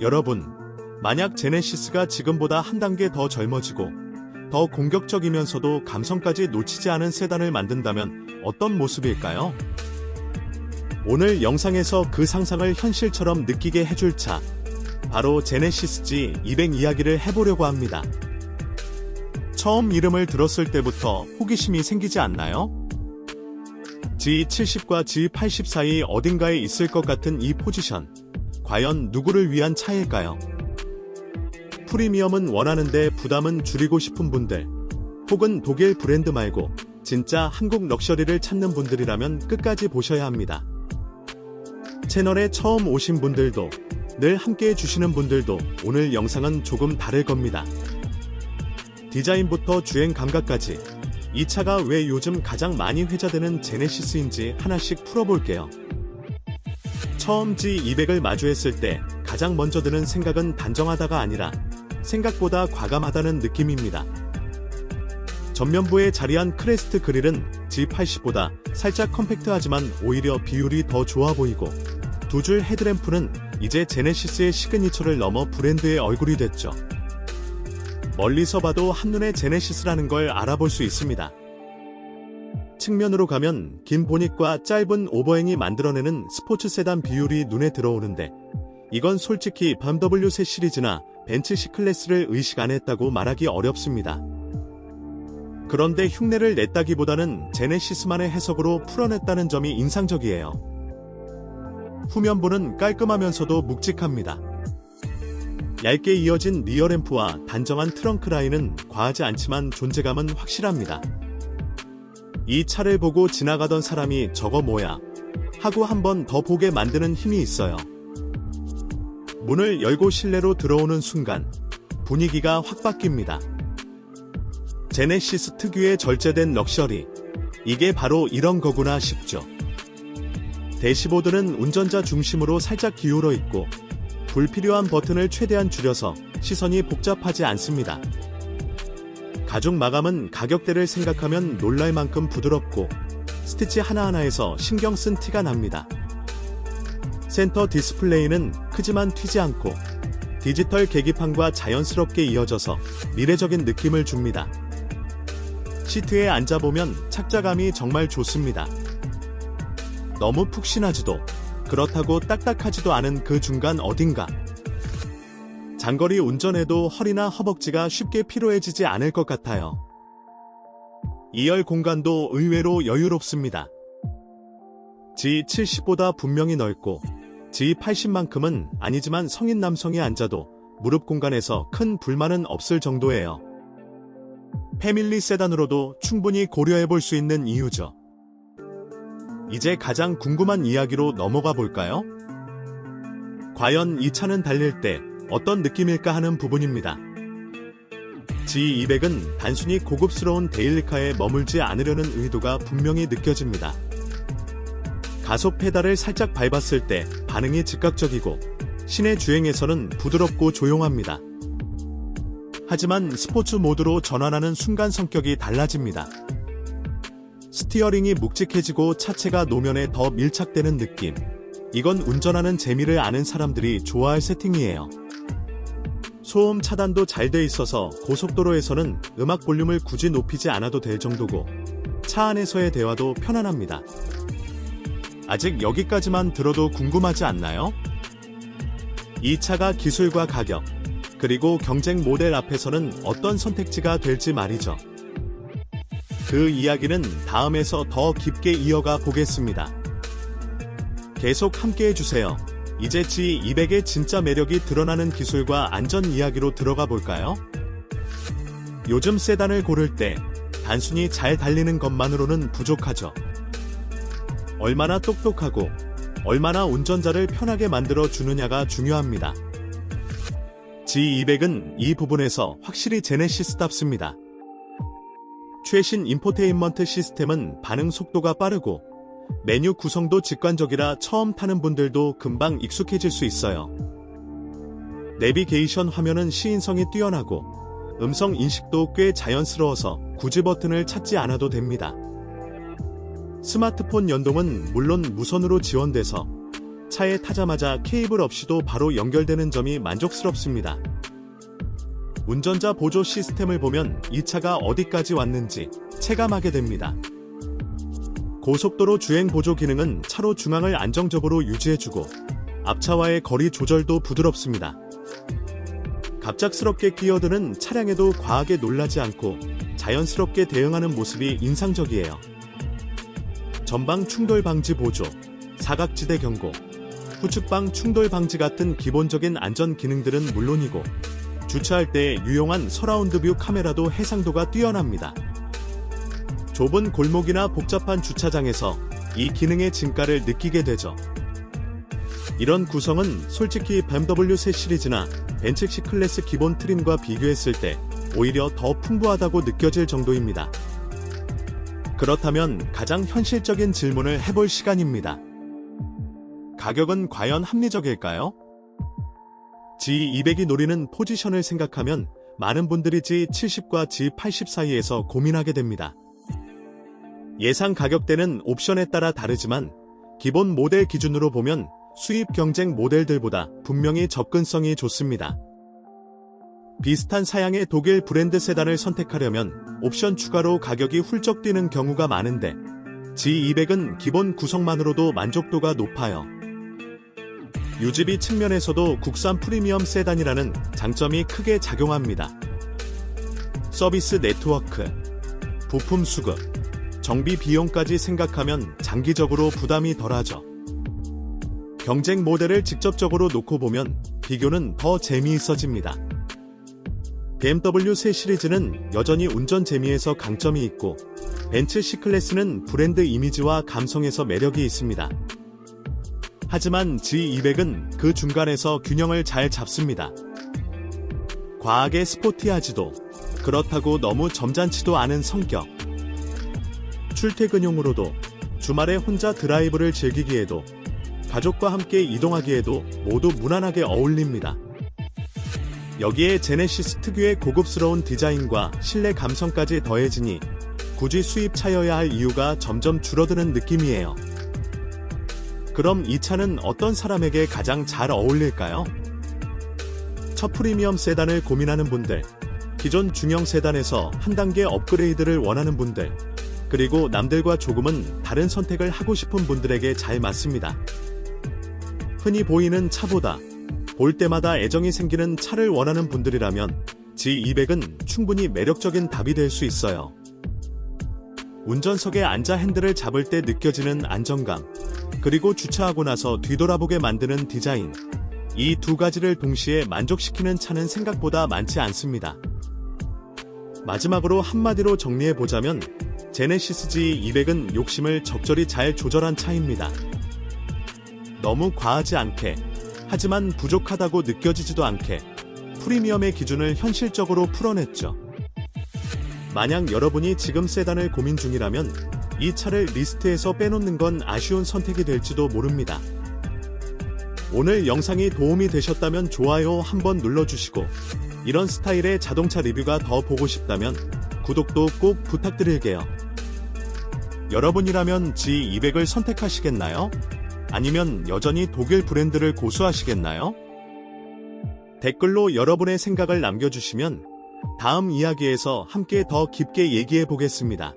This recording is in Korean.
여러분, 만약 제네시스가 지금보다 한 단계 더 젊어지고 더 공격적이면서도 감성까지 놓치지 않은 세단을 만든다면 어떤 모습일까요? 오늘 영상에서 그 상상을 현실처럼 느끼게 해줄 차, 바로 제네시스 G200 이야기를 해보려고 합니다. 처음 이름을 들었을 때부터 호기심이 생기지 않나요? G70과 G80 사이 어딘가에 있을 것 같은 이 포지션. 과연 누구를 위한 차일까요? 프리미엄은 원하는데 부담은 줄이고 싶은 분들, 혹은 독일 브랜드 말고 진짜 한국 럭셔리를 찾는 분들이라면 끝까지 보셔야 합니다. 채널에 처음 오신 분들도, 늘 함께 해주시는 분들도 오늘 영상은 조금 다를 겁니다. 디자인부터 주행 감각까지 이 차가 왜 요즘 가장 많이 회자되는 제네시스인지 하나씩 풀어볼게요. 처음 G200을 마주했을 때 가장 먼저 드는 생각은 단정하다가 아니라 생각보다 과감하다는 느낌입니다. 전면부에 자리한 크레스트 그릴은 G80보다 살짝 컴팩트하지만 오히려 비율이 더 좋아 보이고 두 줄 헤드램프는 이제 제네시스의 시그니처를 넘어 브랜드의 얼굴이 됐죠. 멀리서 봐도 한눈에 제네시스라는 걸 알아볼 수 있습니다. 측면으로 가면 긴 보닛과 짧은 오버행이 만들어내는 스포츠 세단 비율이 눈에 들어오는데 이건 솔직히 BMW 새 시리즈나 벤츠 C 클래스를 의식 안 했다고 말하기 어렵습니다. 그런데 흉내를 냈다기보다는 제네시스만의 해석으로 풀어냈다는 점이 인상적이에요. 후면부는 깔끔하면서도 묵직합니다. 얇게 이어진 리어램프와 단정한 트렁크 라인은 과하지 않지만 존재감은 확실합니다. 이 차를 보고 지나가던 사람이 저거 뭐야? 하고 한 번 더 보게 만드는 힘이 있어요. 문을 열고 실내로 들어오는 순간 분위기가 확 바뀝니다. 제네시스 특유의 절제된 럭셔리. 이게 바로 이런 거구나 싶죠. 대시보드는 운전자 중심으로 살짝 기울어 있고 불필요한 버튼을 최대한 줄여서 시선이 복잡하지 않습니다. 가죽 마감은 가격대를 생각하면 놀랄 만큼 부드럽고 스티치 하나하나에서 신경 쓴 티가 납니다. 센터 디스플레이는 크지만 튀지 않고 디지털 계기판과 자연스럽게 이어져서 미래적인 느낌을 줍니다. 시트에 앉아보면 착자감이 정말 좋습니다. 너무 푹신하지도 그렇다고 딱딱하지도 않은 그 중간 어딘가. 장거리 운전에도 허리나 허벅지가 쉽게 피로해지지 않을 것 같아요. 2열 공간도 의외로 여유롭습니다. G70보다 분명히 넓고 G80만큼은 아니지만 성인 남성이 앉아도 무릎 공간에서 큰 불만은 없을 정도예요. 패밀리 세단으로도 충분히 고려해 볼 수 있는 이유죠. 이제 가장 궁금한 이야기로 넘어가 볼까요? 과연 이 차는 달릴 때 어떤 느낌일까 하는 부분입니다. G200은 단순히 고급스러운 데일리카에 머물지 않으려는 의도가 분명히 느껴집니다. 가속 페달을 살짝 밟았을 때 반응이 즉각적이고 시내 주행에서는 부드럽고 조용합니다. 하지만 스포츠 모드로 전환하는 순간 성격이 달라집니다. 스티어링이 묵직해지고 차체가 노면에 더 밀착되는 느낌. 이건 운전하는 재미를 아는 사람들이 좋아할 세팅이에요. 소음 차단도 잘 돼 있어서 고속도로에서는 음악 볼륨을 굳이 높이지 않아도 될 정도고 차 안에서의 대화도 편안합니다. 아직 여기까지만 들어도 궁금하지 않나요? 이 차가 기술과 가격, 그리고 경쟁 모델 앞에서는 어떤 선택지가 될지 말이죠. 그 이야기는 다음에서 더 깊게 이어가 보겠습니다. 계속 함께 해주세요. 이제 G200의 진짜 매력이 드러나는 기술과 안전 이야기로 들어가 볼까요? 요즘 세단을 고를 때 단순히 잘 달리는 것만으로는 부족하죠. 얼마나 똑똑하고 얼마나 운전자를 편하게 만들어 주느냐가 중요합니다. G200은 이 부분에서 확실히 제네시스답습니다. 최신 인포테인먼트 시스템은 반응 속도가 빠르고 메뉴 구성도 직관적이라 처음 타는 분들도 금방 익숙해질 수 있어요. 내비게이션 화면은 시인성이 뛰어나고 음성 인식도 꽤 자연스러워서 굳이 버튼을 찾지 않아도 됩니다. 스마트폰 연동은 물론 무선으로 지원돼서 차에 타자마자 케이블 없이도 바로 연결되는 점이 만족스럽습니다. 운전자 보조 시스템을 보면 이 차가 어디까지 왔는지 체감하게 됩니다. 고속도로 주행 보조 기능은 차로 중앙을 안정적으로 유지해주고 앞차와의 거리 조절도 부드럽습니다. 갑작스럽게 끼어드는 차량에도 과하게 놀라지 않고 자연스럽게 대응하는 모습이 인상적이에요. 전방 충돌 방지 보조, 사각지대 경고, 후측방 충돌 방지 같은 기본적인 안전 기능들은 물론이고 주차할 때 유용한 서라운드 뷰 카메라도 해상도가 뛰어납니다. 좁은 골목이나 복잡한 주차장에서 이 기능의 진가를 느끼게 되죠. 이런 구성은 솔직히 BMW 새 시리즈나 벤츠 C 클래스 기본 트림과 비교했을 때 오히려 더 풍부하다고 느껴질 정도입니다. 그렇다면 가장 현실적인 질문을 해볼 시간입니다. 가격은 과연 합리적일까요? G200이 노리는 포지션을 생각하면 많은 분들이 G70과 G80 사이에서 고민하게 됩니다. 예상 가격대는 옵션에 따라 다르지만 기본 모델 기준으로 보면 수입 경쟁 모델들보다 분명히 접근성이 좋습니다. 비슷한 사양의 독일 브랜드 세단을 선택하려면 옵션 추가로 가격이 훌쩍 뛰는 경우가 많은데 G200은 기본 구성만으로도 만족도가 높아요. 유지비 측면에서도 국산 프리미엄 세단이라는 장점이 크게 작용합니다. 서비스 네트워크, 부품 수급, 정비 비용까지 생각하면 장기적으로 부담이 덜하죠. 경쟁 모델을 직접적으로 놓고 보면 비교는 더 재미있어집니다. BMW 새 시리즈는 여전히 운전 재미에서 강점이 있고 벤츠 C클래스는 브랜드 이미지와 감성에서 매력이 있습니다. 하지만 G200은 그 중간에서 균형을 잘 잡습니다. 과하게 스포티하지도 그렇다고 너무 점잖지도 않은 성격. 출퇴근용으로도 주말에 혼자 드라이브를 즐기기에도 가족과 함께 이동하기에도 모두 무난하게 어울립니다. 여기에 제네시스 특유의 고급스러운 디자인과 실내 감성까지 더해지니 굳이 수입 차여야 할 이유가 점점 줄어드는 느낌이에요. 그럼 이 차는 어떤 사람에게 가장 잘 어울릴까요? 첫 프리미엄 세단을 고민하는 분들, 기존 중형 세단에서 한 단계 업그레이드를 원하는 분들, 그리고 남들과 조금은 다른 선택을 하고 싶은 분들에게 잘 맞습니다. 흔히 보이는 차보다 볼 때마다 애정이 생기는 차를 원하는 분들이라면 G200은 충분히 매력적인 답이 될 수 있어요. 운전석에 앉아 핸들을 잡을 때 느껴지는 안정감, 그리고 주차하고 나서 뒤돌아보게 만드는 디자인. 이 두 가지를 동시에 만족시키는 차는 생각보다 많지 않습니다. 마지막으로 한마디로 정리해보자면 제네시스 G200은 욕심을 적절히 잘 조절한 차입니다. 너무 과하지 않게, 하지만 부족하다고 느껴지지도 않게 프리미엄의 기준을 현실적으로 풀어냈죠. 만약 여러분이 지금 세단을 고민 중이라면 이 차를 리스트에서 빼놓는 건 아쉬운 선택이 될지도 모릅니다. 오늘 영상이 도움이 되셨다면 좋아요 한번 눌러주시고 이런 스타일의 자동차 리뷰가 더 보고 싶다면 구독도 꼭 부탁드릴게요. 여러분이라면 G200을 선택하시겠나요? 아니면 여전히 독일 브랜드를 고수하시겠나요? 댓글로 여러분의 생각을 남겨주시면 다음 이야기에서 함께 더 깊게 얘기해 보겠습니다.